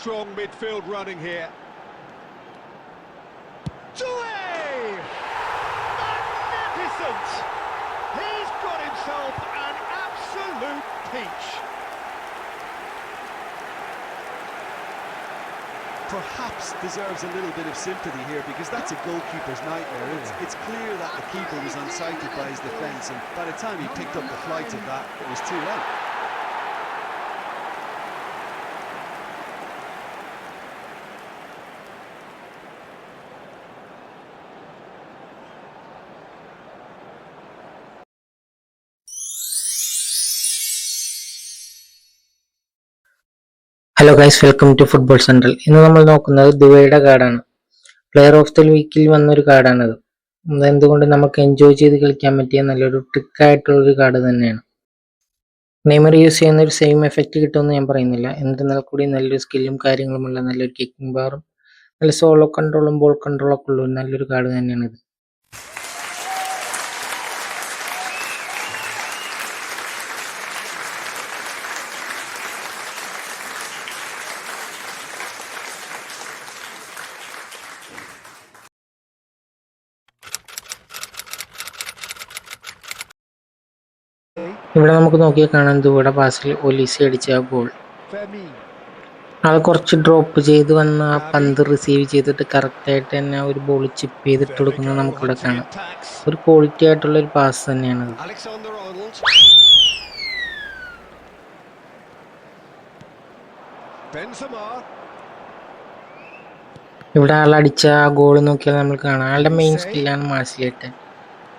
Strong midfield running here. Doué! Magnificent! He's got himself an absolute peach. perhaps deserves a little bit of sympathy here because that's a goalkeeper's nightmare. It's, it's clear that the keeper was unsighted by his defence and by the time he picked up the flight of that, it was too late. Hello guys welcome to football central ഇന്ന് നമ്മൾ നോക്കുന്നത് ദുബൈയുടെ കാർഡാണ്. Player of the വീക്കിൽ വന്നൊരു കാർഡാണത്. എന്തുകൊണ്ട് നമുക്ക് enjoy ചെയ്ത് കളിക്കാൻ പറ്റിയ നല്ലൊരു ട്രിക്ക് ആയിട്ടുള്ള ഒരു കാർഡ് തന്നെയാണ്. നെയ്മർ യൂസ് ചെയ്യുന്ന ഒരു സെയിം എഫക്റ്റ് കിട്ടുമെന്ന് ഞാൻ പറയുന്നില്ല. എന്നിരുന്നാൽ കൂടി നല്ലൊരു സ്കില്ലും കാര്യങ്ങളുമുള്ള നല്ലൊരു കിക്കിംഗ് ബാറും നല്ല സോളോ കൺട്രോളും ബോൾ കൺട്രോളൊക്കെ ഉള്ളൊരു ഉള്ള നല്ലൊരു കാർഡ് തന്നെയാണ് ഇവിടെ നമുക്ക് നോക്കിയാൽ കാണാം ദൂടെ പാസിൽ ഒലീസി അടിച്ച ആ ഗോൾ അത് ആൾ കുറച്ച് ഡ്രോപ്പ് ചെയ്ത് വന്ന ആ പന്ത് റിസീവ് ചെയ്തിട്ട് കറക്റ്റായിട്ട് തന്നെ ഒരു ബോൾ ചിപ്പ് ചെയ്തിട്ട് കൊടുക്കുന്നത് നമുക്കിവിടെ കാണാം. ഒരു ക്വാളിറ്റി ആയിട്ടുള്ള ഒരു പാസ് തന്നെയാണ്. ഇവിടെ ആൾ അടിച്ച ആ ഗോൾ നോക്കിയാൽ നമ്മൾ കാണാം. ആളുടെ മെയിൻ സ്കില്ലാണ് മാസിലേട്ട്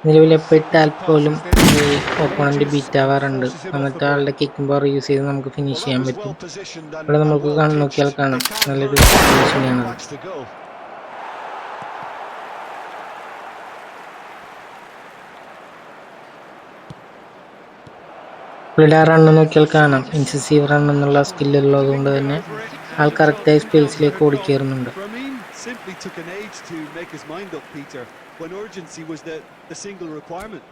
നിലവിൽ എപ്പോഴിട്ടാൽ പോലും ഓപ്പോണന്റ് ബീറ്റാവാറുണ്ട് എന്നിട്ട് ആളുടെ കിക്കുമ്പോൾ യൂസ് ചെയ്ത് നമുക്ക് ഫിനിഷ് ചെയ്യാൻ പറ്റും. ഇവിടെ നമുക്ക് നോക്കിയാൽ കാണാം. നല്ലൊരു ഫിനിഷിംഗ് ആണ്. പുള്ളിയുടെ റണ്ണ് നോക്കിയാൽ കാണാം. ഇൻസസീവ് റൺ എന്നുള്ള സ്കില്ല് ഉള്ളത് കൊണ്ട് തന്നെ ആൾ കറക്റ്റായി സ്പേസിലേക്ക് ഓടിക്കേറുന്നുണ്ട് simply took an age to make his mind up, Peter, when urgency was the, the single requirement.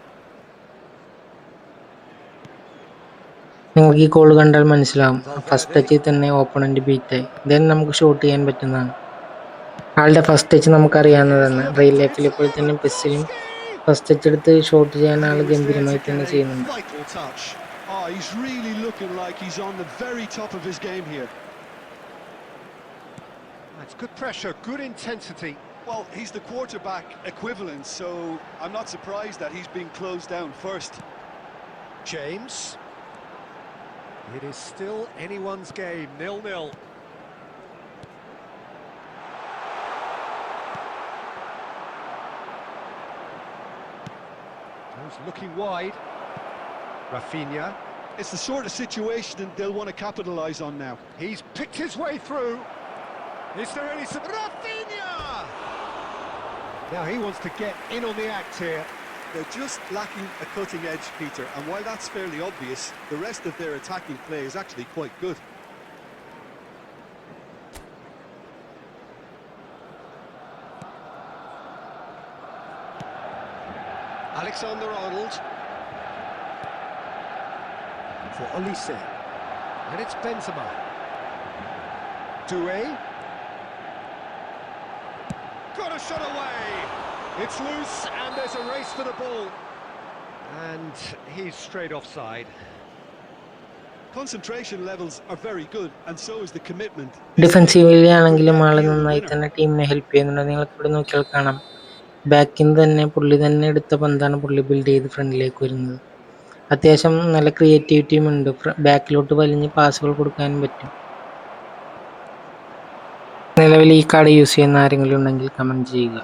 നിങ്ങൾക്ക് ഈ കോൾ കണ്ടാൽ മനസ്സിലാവും ഫസ്റ്റ് ടച്ചിൽ തന്നെ ഓപ്പണന്റ് ബീറ്റായി ദെൻ നമുക്ക് ഷൂട്ട് ചെയ്യാൻ പറ്റുന്നതാണ് ആളുടെ ഫസ്റ്റ് ടച്ച് നമുക്കറിയാവുന്നതാണ് റിയൽ ലൈഫിൽ ഇപ്പോൾ തന്നെ പിസ്സിലും ഫസ്റ്റ് ടച്ച് എടുത്ത് ഷോട്ട് ചെയ്യാൻ ആൾ ഗംഭീരമായി തന്നെ ചെയ്യുന്നുണ്ട് Good pressure, good intensity. Well, he's the quarterback equivalent, so I'm not surprised that he's being closed down first. James. It is still anyone's game, nil-nil. Goes looking wide. Rafinha. It's the sort of situation they'll want to capitalise on now. He's picked his way through. Is there any... Rafinha! Now he wants to get in on the act here. They're just lacking a cutting edge, Peter, and while that's fairly obvious, the rest of their attacking play is actually quite good. Alexander Arnold. For Olise. And it's Benzema. Doué. Got a shot away. It's loose and there's a race for the ball. And he's straight offside. Concentration levels are very good, and so is the commitment. Defensively ആണെങ്കിലും ആൾ നന്നായി തന്നെ ടീമിനെ help ചെയ്യുന്നുണ്ട്. നിങ്ങൾക്ക് ഇവിടെ നോക്കിയാൽ കാണാം. ബാക്കിൽ നിന്ന് തന്നെ പുള്ളി തന്നെ എടുത്ത പന്താണ് പുള്ളി ബിൽഡ് ചെയ്ത് ഫ്രണ്ടിലേക്ക് വരുന്നത്. അത്യാവശ്യം നല്ല ക്രിയേറ്റിവിറ്റിയും ഉണ്ട്. ബാക്കിലോട്ട് വലിഞ്ഞ് പാസുകൾ കൊടുക്കാനും പറ്റും. നിലവിൽ ഈ കാർഡ് യൂസ് ചെയ്യുന്ന ആരെങ്കിലും ഉണ്ടെങ്കിൽ കമന്റ് ചെയ്യുക.